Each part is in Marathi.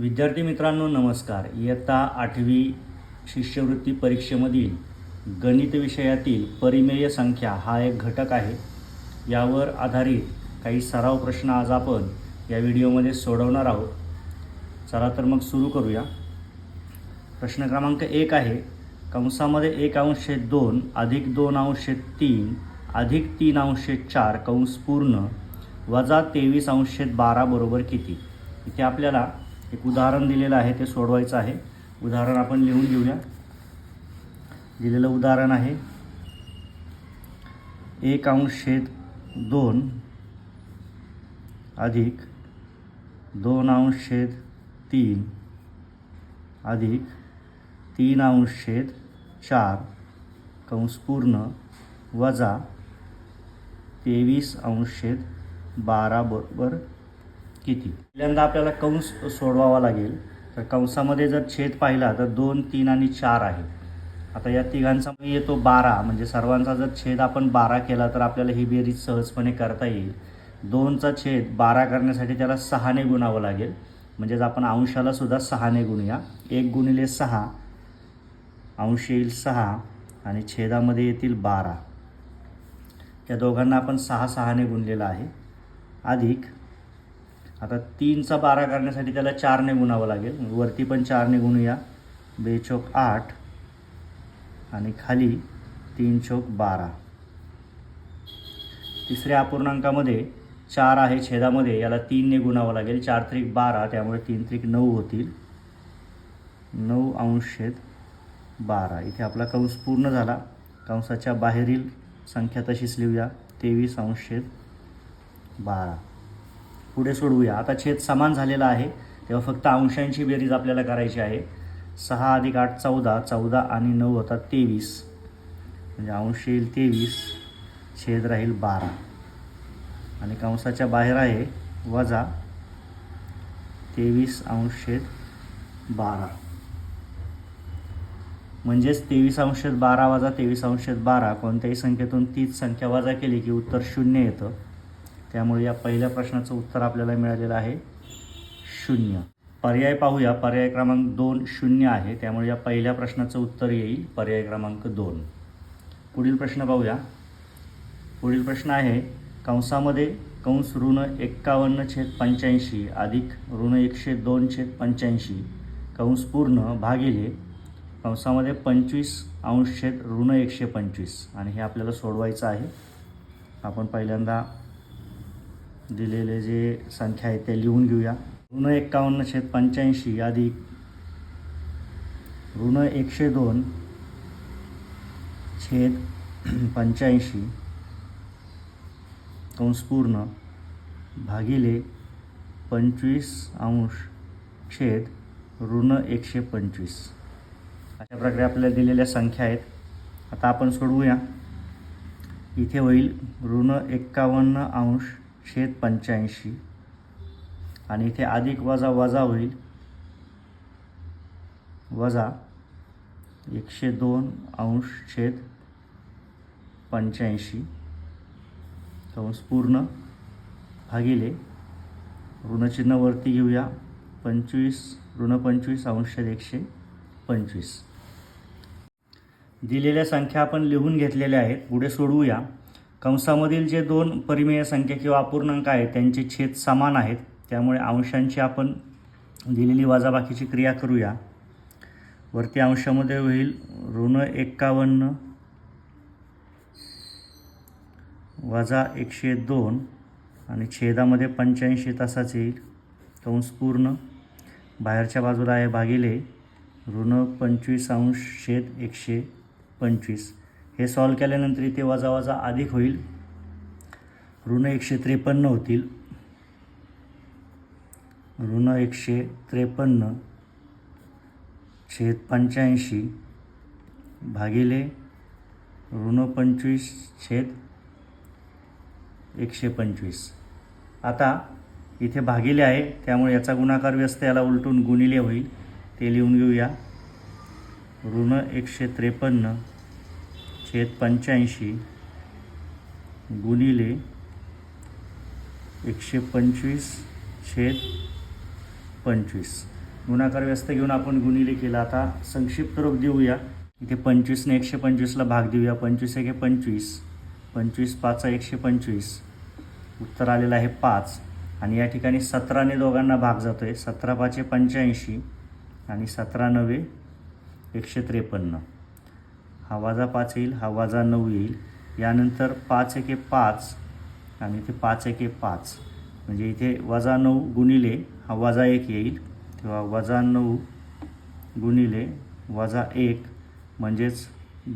विद्यार्थी मित्रांनो नमस्कार. इयत्ता आठवी शिष्यवृत्ती परीक्षेमधील गणित विषयातील परिमेय संख्या हा एक घटक आहे. यावर आधारित काही सराव प्रश्न आज आपण या व्हिडिओमध्ये सोडवणार आहोत. चला तर मग सुरू करूया. प्रश्न क्रमांक एक आहे. कंसामध्ये एक अंशे दोन अधिक दोन अंशे तीन अधिक तीन अंशे चार कंस पूर्ण वजा तेवीस अंश बारा बरोबर किती? इथे आपल्याला एक उदाहरण दिलेलं आहे ते सोडवायचं आहे. उदाहरण आपण लिहून घेऊया. दिलेलं उदाहरण आहे. एक अंशेत दोन अधिक दोन अंशेत तीन अधिक तीन अंशेत चार कंस पूर्ण वजा तेवीस अंशेत बारा बरोबर किती? पहिल्यांदा आपल्याला कंस सोडवावा लागेल. तर कंसामध्ये जर छेद पाहिला तर दोन तीन आणि चार आहे. आता या तिघांचा येतो बारा. म्हणजे सर्वांचा जर छेद आपण बारा केला तर आपल्याला ही बेरीज सहजपणे करता येईल. दोनचा छेद बारा करण्यासाठी त्याला सहाने गुणावं लागेल. म्हणजेच आपण अंशाला सुद्धा सहाने गुणूया. एक गुणिले सहा अंश येईल सहा आणि छेदामध्ये येतील बारा. त्या दोघांना आपण सहा सहाने गुणलेलं आहे. अधिक आता तीनचा बारा करण्यासाठी त्याला चारने गुणावं लागेल. वरती पण चारने गुणूया बेचोक आठ आणि खाली तीन चोक बारा. तिसऱ्या अपूर्णांकामध्ये चार आहे छेदामध्ये. याला तीनने गुणावं लागेल. चार त्रिक बारा त्यामुळे तीन त्रिक नऊ होतील. नऊ अंशेत बारा. इथे आपला कंस पूर्ण झाला. कंसाच्या बाहेरील संख्या तशीच लिहूया. तेवीस अंशेद बारा. पुढे सोडवूया आता छेद समान झालेला आहे. तेव्हा फक्त अंशांची बेरीज आपल्याला करायची आहे. सहा अधिक आठ चौदा. चौदा आणि नऊ होतात तेवीस. म्हणजे अंश येईल तेवीस. छेद राहील बारा. आणि कंसाच्या बाहेर आहे वजा तेवीस अंशेत बारा. म्हणजेच तेवीस अंशात बारा वजा तेवीस अंशात बारा. कोणत्याही संख्येतून तीच संख्या वजा केली की उत्तर शून्य येतं. त्यामुळे या पहिल्या प्रश्नाचं उत्तर आपल्याला मिळालेलं आहे शून्य. पर्याय पाहूया. पर्याय क्रमांक दोन शून्य आहे. त्यामुळे या पहिल्या प्रश्नाचं उत्तर येईल. पर्याय क्रमांक दोन. पुढील प्रश्न पाहूया. पुढील प्रश्न आहे कंसामध्ये कंस ऋण एक्कावन्न छेद पंच्याऐंशी अधिक ऋण एकशे दोन छेद पंच्याऐंशी. कंस पूर्ण भागिले कंसामध्ये पंचवीस अंश छेद ऋण एकशे पंचवीस. आणि हे आपल्याला सोडवायचं आहे. आपण पहिल्यांदा दिलेले जे संख्या आहेत ते लिहून घेऊया. ऋण एक्कावन्न छेद पंच्याऐंशी अधिक ऋण एकशे दोन छेद पंच्याऐंशी कंस पूर्ण भागिले पंचवीस अंश छेद ऋण एकशे पंचवीस. अशा प्रकारे आपल्याला दिलेल्या संख्या आहेत. आता आपण सोडवूया. इथे होईल ऋण एक्कावन्न अंश छेद पंच्याऐंशी. आणि इथे अधिक वजा वजा होईल. वजा एकशे दोन अंश छेद पंच्याऐंशी. कंस पूर्ण भागिले. ऋणचिन्ह वरती घेऊया. पंचवीस ऋण पंचवीस अंश एकशे पंचवीस. दिलेल्या संख्या आपण लिहून घेतलेल्या आहेत. पुढे सोडवूया. कंसामधील जे दोन परिमेय संख्या किंवा अपूर्णांक आहेत त्यांचे छेद समान आहेत. त्यामुळे अंशांची आपण दिलेली वजाबाकीची क्रिया करूया. वरती अंशामध्ये होईल ऋण एक्कावन्न वजा एकशे दोन आणि छेदामध्ये पंच्याऐंशी तासाच येईल. कंस पूर्ण. बाहेरच्या बाजूला आहे भागिले. ऋण पंचवीस अंश छेद एकशे पंचवीस. हे सॉल्व केल्यानंतर इथे वजा वजा अधिक होईल. ऋण एकशे त्रेपन्न होतील. ऋण एकशे त्रेपन्न छेद पंच्याऐंशी भागिले ऋण पंचवीस छेद एकशे पंचवीस. आता इथे भागिले आहे त्यामुळे याचा गुणाकार व्यस्त याला उलटून गुणिले होईल. ते लिहून घेऊया. ऋण एकशे त्रेपन्न छेद पंच्याऐंशी गुणिले एकशे पंचवीस छेद पंचवीस. गुणाकार व्यस्त घेऊन आपण गुणिले केला. आता संक्षिप्त रूप देऊया. इथे पंचवीसने एकशे पंचवीसला भाग देऊया. पंचवीस एक पंचवीस. पंचवीस पाचा एकशे पंचवीस. उत्तर आलेलं आहे पाच. आणि या ठिकाणी सतराने दोघांना भाग जातो आहे सतरा पाचे पंच्याऐंशी. आणि सतरा नवे एकशे त्रेपन्न. हा वाजा पाच येईल हा वाजा नऊ येईल. यानंतर पाच एके पाच आणि इथे पाच एके पाच. म्हणजे इथे वजा नऊ गुणिले हा वजा एक येईल. तेव्हा वजा नऊ गुणिले वजा एक म्हणजेच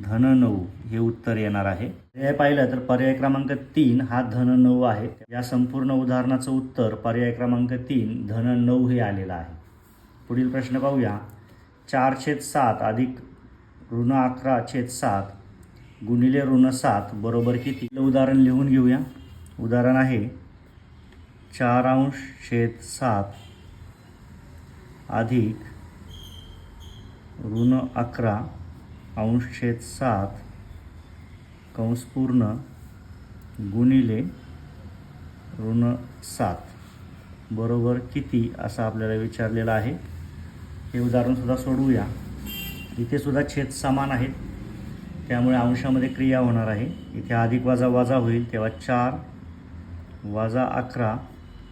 धन नऊ हे उत्तर येणार आहे. हे पाहिलं तर पर्याय क्रमांक तीन हा धन नऊ आहे. या संपूर्ण उदाहरणाचं उत्तर पर्याय क्रमांक तीन धन नऊ हे आलेलं आहे. पुढील प्रश्न पाहूया. चारशे सात अधिक ऋण अकरा छेद सात गुणिले ऋण सात बरोबर किती? उदाहरण लिहून घेऊया. उदाहरण आहे चार अंश छेद सात अधिक ऋण अकरा अंश छेद सात कंस पूर्ण गुणिले ऋण सात. बरोबर किती? असं आपल्याला विचारलेलं आहे. हे उदाहरणसुद्धा सोडवूया. इथे सुद्धा छेद समान आहेत. त्यामुळे अंशामध्ये क्रिया होणार आहे. इथे अधिक वजा वजा होईल तेव्हा चार वजा अकरा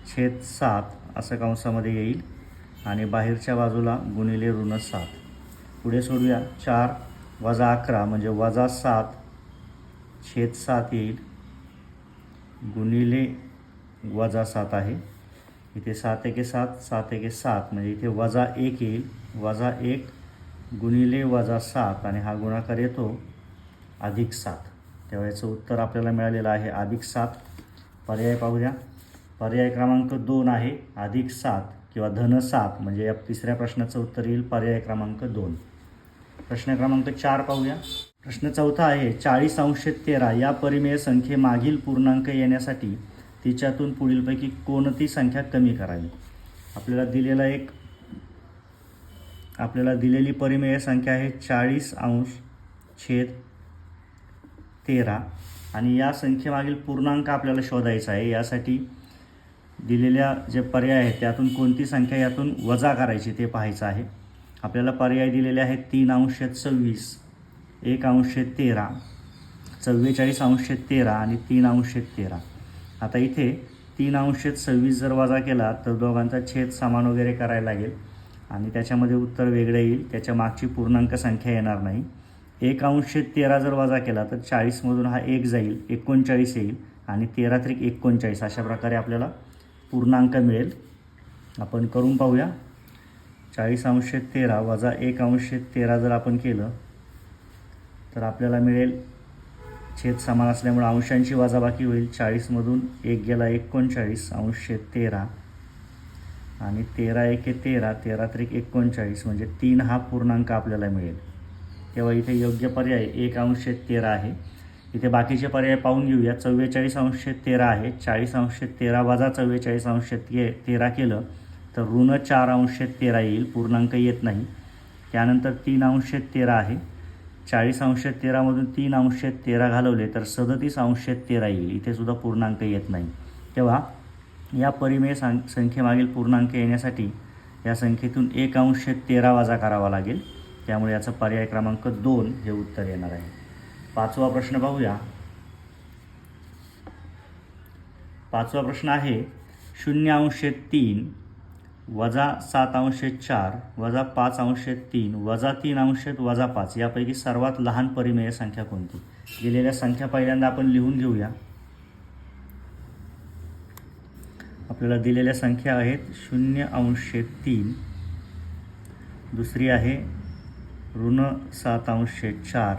छेद सात असं कंसामध्ये येईल. आणि बाहेरच्या बाजूला गुणिले ऋण सात. पुढे सोडूया. चार वजा अकरा म्हणजे वजा सात छेद सात येईल. गुणिले वजा सात आहे. इथे सात एके सात सात एके सात म्हणजे इथे वजा एक येईल. वजा एक गुणिले वजा सात आणि हा गुणाकार येतो अधिक सात. तेव्हा याचं उत्तर आपल्याला मिळालेलं आहे अधिक सात. पर्याय पाहूया पर्याय क्रमांक दोन आहे अधिक सात किंवा धन सात म्हणजे या तिसऱ्या प्रश्नाचं उत्तर येईल पर्याय क्रमांक दोन. प्रश्न क्रमांक चार पाहूया प्रश्न चौथा आहे चाळीस अंश तेरा या परिमेय संख्येमागील पूर्णांक येण्यासाठी तिच्यातून पुढीलपैकी कोणती संख्या कमी करावी? आपल्याला दिलेला एक आपल्याला दिलेली परिमेय संख्या आहे चाळीस अंश छेद तेरा. आणि या संख्येमागील पूर्णांक आपल्याला शोधायचा आहे. यासाठी दिलेल्या जे पर्याय आहेत त्यातून कोणती संख्या यातून वजा करायची ते पाहायचं आहे. आपल्याला पर्याय दिलेले आहेत तीन अंश सव्वीस एक अंश तेरा चव्वेचाळीस अंश तेरा आणि तीन अंश तेरा. आता इथे तीन अंश सव्वीस जर वजा केला तर दोघांचा छेद समान वगैरे करायला लागेल. आणि त्याच्यामध्ये उत्तर वेगळं येईल. त्याच्या मागची पूर्णांक संख्या येणार नाही. एक अंश तेरा जर वजा केला तर चाळीसमधून हा एक जाईल एकोणचाळीस येईल आणि तेरा त्रिक एकोणचाळीस. अशा प्रकारे आपल्याला पूर्णांक मिळेल. आपण करून पाहूया. चाळीस अंश तेरा वजा एक अंश तेरा जर आपण केलं तर आपल्याला मिळेल छेद समान असल्यामुळे अंशांची वजाबाकी होईल. चाळीसमधून एक गेला एकोणचाळीस अंश तेरा. आणि तेरा एके तेरा तेरा त्रिक एकोणचाळीस म्हणजे तीन हा पूर्णांक आपल्याला मिळेल. तेव्हा इथे योग्य पर्याय एक अंश तेरा आहे. इथे बाकीचे पर्याय पाहून घेऊया. चव्वेचाळीस अंश तेरा आहे. चाळीस अंश तेरा वजा चव्वेचाळीस अंश ते तेरा केलं तर ऋण चार अंश तेरा येईल. पूर्णांक येत नाही. त्यानंतर तीन अंश तेरा आहे. चाळीस अंश तेरामधून तीन अंश तेरा घालवले तर सदतीस अंश तेरा येईल. इथे सुद्धा पूर्णांक येत नाही. तेव्हा या परिमेय सं संख्येमागील पूर्णांक येण्यासाठी या संख्येतून एक अंश तेरा वजा करावा लागेल. त्यामुळे याचा पर्याय क्रमांक दोन हे उत्तर येणार आहे. पाचवा प्रश्न पाहूया पाचवा प्रश्न आहे शून्य अंश तीन वजा सात अंश चार वजा पाच अंश तीन वजा तीन अंश वजा पाच यापैकी सर्वात लहान परिमेय संख्या कोणती? दिलेल्या संख्या पहिल्यांदा आपण लिहून घेऊया. आपल्याला दिलेल्या संख्या आहेत शून्य अंश तीन. दुसरी आहे ऋण सात अंश चार.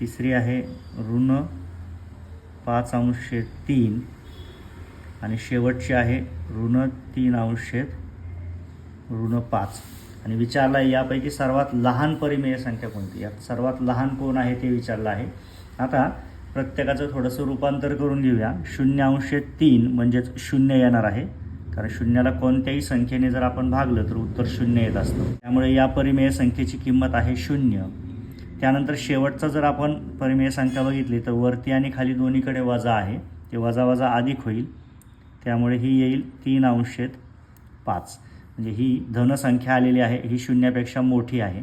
तिसरी आहे ऋण पाच अंश तीन. आणि शेवटची आहे ऋण तीन अंशे ऋण पाच. आणि विचारला आहे यापैकी सर्वात लहान परिमेय संख्या कोणती? यात सर्वात लहान कोण आहे ते विचारलं आहे. आता प्रत्येकाचं थोडंसं रूपांतर करून घेऊया. शून्य अंश तीन म्हणजेच शून्य येणार आहे. कारण शून्याला कोणत्याही संख्येने जर आपण भागलं तर उत्तर शून्य येत असतं. त्यामुळे या परिमेय संख्येची किंमत आहे शून्य. त्यानंतर शेवटचा जर आपण परिमेय संख्या बघितली तर वरती आणि खाली दोन्हीकडे वजा आहे. ते वजा वजा अधिक होईल. त्यामुळे ही येईल तीन अंशेत पाच. म्हणजे ही धनसंख्या आलेली आहे ही शून्यापेक्षा मोठी आहे.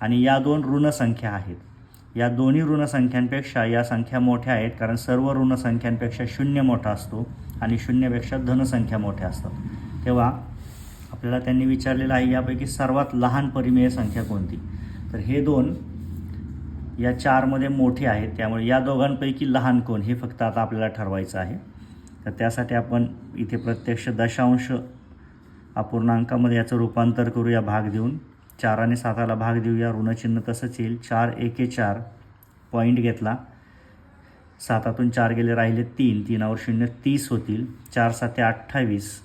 आणि या दोन ऋणसंख्या आहेत. या दोन्ही ऋणसंख्यांपेक्षा या संख्या मोठ्या आहेत कारण सर्व ऋणसंख्यांपेक्षा शून्य मोठा असतो आणि शून्यपेक्षा धनसंख्या मोठ्या असतात. तेव्हा आपल्याला त्यांनी विचारलेलं आहे यापैकी सर्वात लहान परिमेय संख्या कोणती? तर हे दोन या चारमध्ये मोठे आहेत त्यामुळे या दोघांपैकी लहान कोण? हे फक्त आता आपल्याला ठरवायचं आहे. तर त्यासाठी आपण इथे प्रत्यक्ष दशांश अपूर्णांकामध्ये याचं रूपांतर करूया भाग देऊन. चाराने साताला भाग देऊया. ऋणचिन्ह तसंच येईल. चार एके चार. पॉईंट घेतला. सातातून चार गेले राहिले तीन. तीनावर शून्य तीस होतील. चार साते अठ्ठावीस.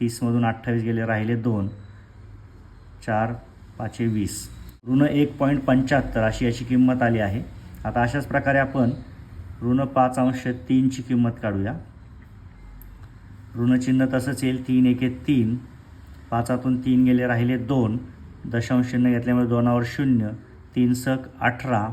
तीसमधून अठ्ठावीस गेले राहिले दोन. चार पाचशे वीस. ऋण एक पॉईंट पंच्याहत्तर अशी याची किंमत आली आहे. आता अशाच प्रकारे आपण ऋण पाच अंश तीनची किंमत काढूया. ऋणचिन्ह तसंच येईल. तीन एके तीन. पाचातून तीन गेले राहिले दोन. दशांश चिन्ह घेतल्यामुळे दोनावर शून्य तीन सक अठरा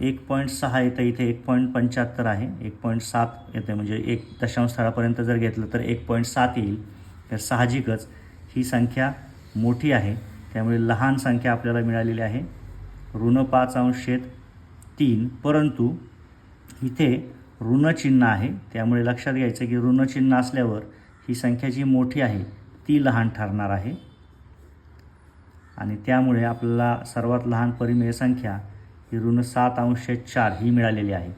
एक पॉईंट सहा येतं इथे एक पॉईंट पंच्याहत्तर आहे एक पॉईंट सात येतं म्हणजे एक दशांश स्थळापर्यंत जर घेतलं तर एक पॉईंट सात येईल. तर साहजिकच ही संख्या मोठी आहे. त्यामुळे लहान संख्या आपल्याला मिळालेली आहे. ऋण पाच अंशेत तीन परंतु इथे ऋणचिन्ह आहे. त्यामुळे लक्षात घ्यायचं की ऋणचिन्ह असल्यावर ही संख्या जी मोठी आहे ती लहान ठरणार आहे. आणि त्यामुळे आपल्याला सर्वात लहान परिमेय संख्या ही ऋण सात अंश चार ही मिळालेली आहे.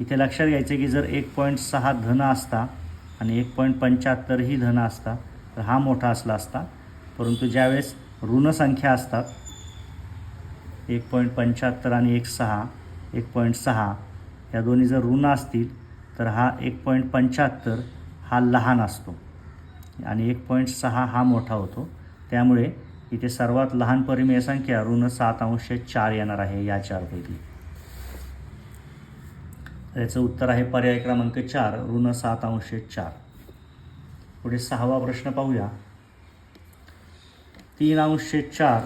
इथे लक्षात घ्यायचं की जर एक पॉईंट सहा धन असता आणि एक पॉईंट पंच्याहत्तर ही धन असता तर हा मोठा असला असता. परंतु ज्यावेळेस ऋणसंख्या असतात एक पॉईंट पंच्याहत्तर आणि एक सहा एक पॉईंट सहा या दोन्ही जर ऋण असतील तर हा एक पॉईंट पंच्याहत्तर हा लहान असतो. आणि एक पॉईंट सहा हा मोठा होतो. त्यामुळे इथे सर्वात लहान परिमेय संख्या ऋण सात अंश चार येणार आहे या चारपैकी. याचं उत्तर आहे पर्याय क्रमांक चार ऋण सात अंश चार. पुढे सहावा प्रश्न पाहूया. तीन अंशे चार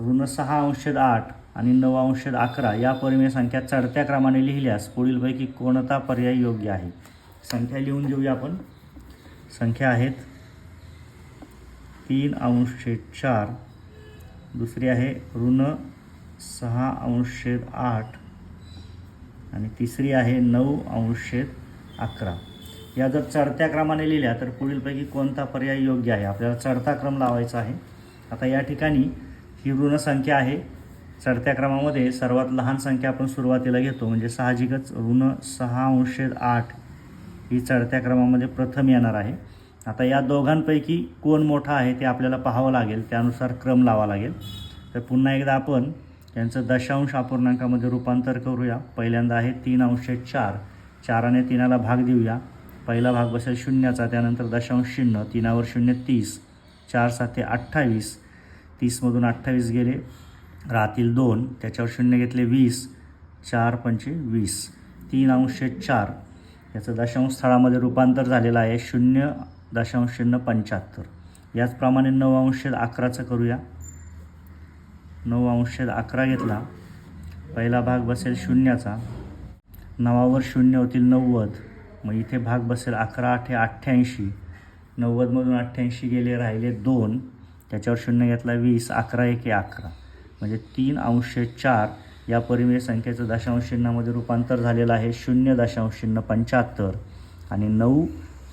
ऋण सहा अंशेद आठ आणि नऊ अंश अकरा या परिमेय संख्या चढत्या क्रमाने लिहिल्यास पुढीलपैकी कोणता पर्याय योग्य आहे? संख्या लिहून घेऊया आपण. संख्या आहेत तीन अंशे चार. दुसरी आहे ऋण सहा अंशेद आठ. आणि तिसरी आहे नऊ अंशेद अकरा. या जर चढत्या क्रमाने लिहिल्या तर पुढीलपैकी कोणता पर्याय योग्य आहे? आपल्याला चढता क्रम लावायचा आहे. आता या ठिकाणी ही ऋण संख्या आहे. चढत्या क्रमामध्ये सर्वात लहान संख्या आपण सुरुवातीला घेतो म्हणजे साहजिकच ऋण सहा अंशेद आठ ही चढत्या क्रमामध्ये प्रथम येणार आहे. आता या दोघांपैकी कोण मोठा आहे ते आपल्याला पाहावं लागेल. त्यानुसार क्रम लावा लागेल. तर पुन्हा एकदा आपण यांचं दशांश अपूर्णांकामध्ये रूपांतर करूया. पहिल्यांदा आहे तीन अंशे चार. चाराने तीनाला भाग देऊया. पहिला भाग बसेल शून्याचा त्यानंतर दशांश शून्य तीनावर शून्य तीस. चार साते अठ्ठावीस. तीसमधून अठ्ठावीस गेले राहतील दोन. त्याच्यावर शून्य घेतले वीस. चार पंचे वीस. तीन अंश चार. याचं दशांश स्थळामध्ये रूपांतर झालेलं आहे. शून्य दशांश शून्य पंच्याहत्तर. याचप्रमाणे नऊ अंशेद अकराचं करूया. नऊ अंशेद अकरा घेतला. पहिला भाग बसेल शून्याचा. नवावर शून्य होतील नव्वद. मग इथे भाग बसेल अकरा आठे अठ्ठ्याऐंशी. नव्वदमधून अठ्ठ्याऐंशी गेले राहिले दोन. त्याच्यावर शून्य घेतला वीस अकरा एके अकरा. म्हणजे तीन अंश चार या परिमेय संख्येचं दशांश चिन्हामध्ये रूपांतर झालेलं आहे. शून्य दशांश चिन्ह पंच्याहत्तर. आणि नऊ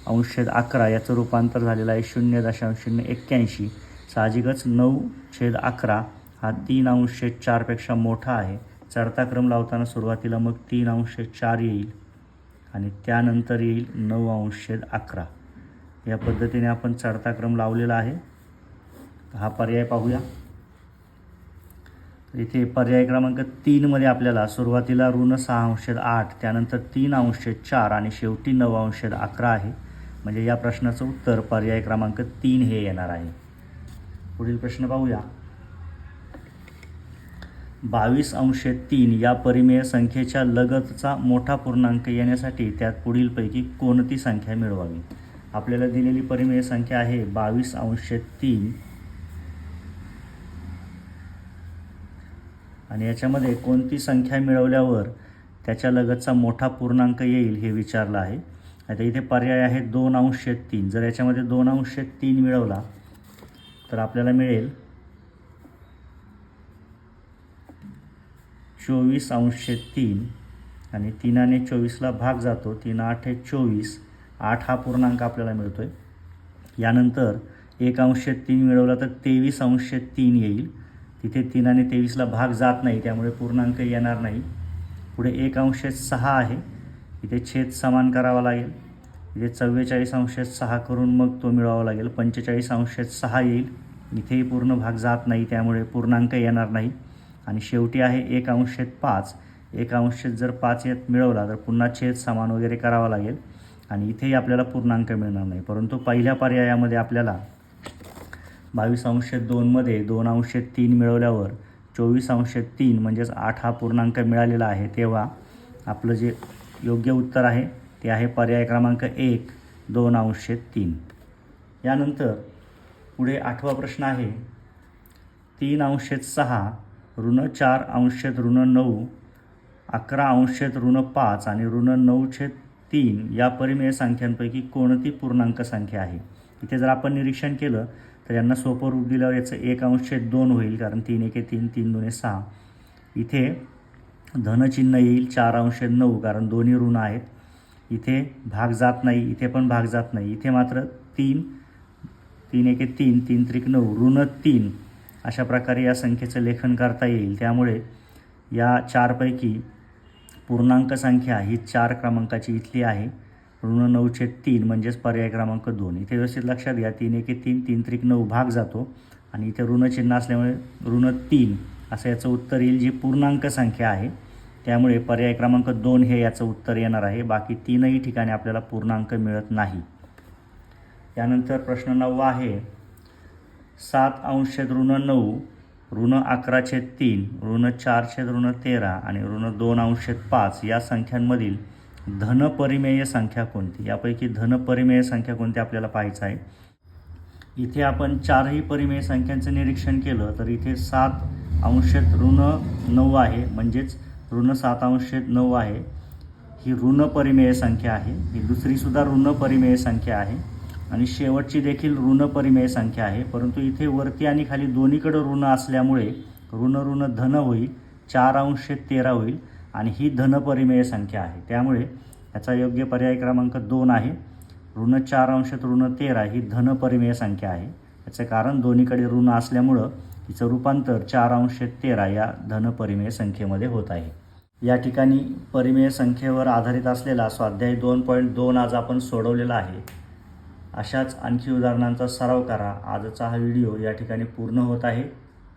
अंशेद अकरा याचं रूपांतर झालेलं आहे शून्य दशांश शून्य एक्क्याऐंशी. साहजिकच नऊ छेद अकरा हा तीन अंशे चारपेक्षा मोठा आहे. चढता क्रम लावताना सुरुवातीला मग तीन अंशे चार येईल आणि त्यानंतर येईल नऊ अंशेद अकरा. या पद्धतीने आपण चढता क्रम लावलेला आहे. हा पर्याय पाहूया. इथे पर्याय क्रमांक तीनमध्ये आपल्याला सुरुवातीला ऋण सहा अंशेद आठ त्यानंतर तीन अंशेद चार आणि शेवटी नऊ अंशेद अकरा आहे. म्हणजे या प्रश्नाचं उत्तर पर्याय क्रमांक तीन हे येणार आहे. पुढील प्रश्न पाहूया. बावीस अंश तीन या परिमेय संख्येच्या लगतचा मोठा पूर्णांक येण्यासाठी त्यात पुढीलपैकी कोणती संख्या मिळवावी? आपल्याला दिलेली परिमेय संख्या आहे बावीस अंशे तीन. आणि याच्यामध्ये कोणती संख्या मिळवल्यावर त्याच्या लगतचा मोठा पूर्णांक येईल हे विचारलं आहे. आता इथे पर्याय आहे दोन अंश तीन. जर याच्यामध्ये दोन अंश तीन मिळवला तर आपल्याला मिळेल चोवीस अंशे तीन. आणि तीनाने चोवीसला भाग जातो तीन आठ आहे चोवीस. आठ हा पूर्णांक आपल्याला मिळतो आहे यानंतर एक अंशे तीन मिळवला तर तेवीस अंशे तीन येईल. तिथे तीनाने तेवीसला भाग जात नाही त्यामुळे पूर्णांक येणार नाही. पुढे एक अंशे सहा आहे. इथे छेद समान करावा लागेल. इथे चव्वेचाळीस अंशात सहा करून मग तो मिळवावा लागेल. पंचेचाळीस अंशात सहा येईल. इथेही पूर्ण भाग जात नाही त्यामुळे पूर्णांक येणार नाही. आणि शेवटी आहे एक अंशात पाच. एक अंशात जर पाच येत मिळवला तर पुन्हा छेद समान वगैरे करावा लागेल. आणि इथेही आपल्याला पूर्णांक मिळणार नाही. परंतु पहिल्या पर्यायामध्ये आपल्याला बावीस अंशात दोनमध्ये दोन अंशात तीन मिळवल्यावर चोवीस अंशात तीन म्हणजेच आठ हा पूर्णांक मिळालेला आहे तेव्हा आपलं जे योग्य उत्तर आहे. ते आहे पर्याय क्रमांक एक दोन अंशे तीन. यानंतर पुढे आठवा प्रश्न आहे. तीन अंशेत सहा ऋण चार अंशेत ऋण नऊ अकरा अंशेत ऋण पाच आणि ऋण नऊशे तीन या परिमेय संख्यांपैकी कोणती पूर्णांक संख्या आहे? इथे जर आपण निरीक्षण केलं तर यांना सोपं रूप दिल्यावर याचं एक अंशेत दोन होईल कारण तीन एके तीन तीन दोन सहा. इथे धनचिन्ह येईल चार अंश नऊ कारण दोन्ही ऋण आहेत. इथे भाग जात नाही इथे पण भाग जात नाही. इथे मात्र तीन तीन एके तीन तीन त्रिक नऊ ऋण तीन अशा प्रकारे या संख्येचं लेखन करता येईल. त्यामुळे या चारपैकी पूर्णांक संख्या ही चार क्रमांकाची इथली आहे. ऋण नऊचे तीन म्हणजेच पर्याय क्रमांक दोन. इथे व्यवस्थित लक्षात घ्या तीन एके तीन तीन त्रिक नऊ भाग जातो. आणि इथे ऋणचिन्ह असल्यामुळे ऋण तीन असं याचं उत्तर येईल जी पूर्णांक संख्या आहे. त्यामुळे पर्याय क्रमांक दोन हे याचं उत्तर येणार आहे. बाकी तीनही ठिकाणी आपल्याला पूर्णांक मिळत नाही. यानंतर प्रश्न नववा आहे. सात अंशेद ऋण नऊ ऋण अकराशे तीन ऋण चारशे ऋण तेरा आणि ऋण दोन अंशेत पाच या संख्यांमधील धनपरिमेय संख्या कोणती? यापैकी धनपरिमेय संख्या कोणती आपल्याला पाहायचं आहे? इथे आपण चारही परिमेय संख्यांचं निरीक्षण केलं तर इथे सात अंशेत ऋण नऊ आहे. म्हणजेच ऋण सात नऊ आहे. ही ऋण परिमेय संख्या आहे. ही दुसरीसुद्धा ऋण परिमेय संख्या आहे. आणि शेवटची देखील ऋण परिमेय संख्या आहे. परंतु इथे वरती आणि खाली दोन्हीकडं ऋण असल्यामुळे ऋण ऋण धन होईल चार अंशे तेरा होईल आणि ही धनपरिमेय संख्या आहे. त्यामुळे याचा योग्य पर्याय क्रमांक दोन आहे. ऋण चार अंशात ऋण तेरा ही धनपरिमेय संख्या आहे. याचं कारण दोन्हीकडे ऋण असल्यामुळं तिचं रूपांतर चार अंश तेरा या धनपरिमेय संख्येमध्ये होत आहे. या ठिकाणी परिमेय संख्येवर आधारित असलेला स्वाध्याय दोन पॉईंट दोन आज आपण सोडवलेला आहे. अशाच आणखी उदाहरणांचा सराव करा. आजचा हा व्हिडिओ या ठिकाणी पूर्ण होत आहे.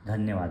धन्यवाद.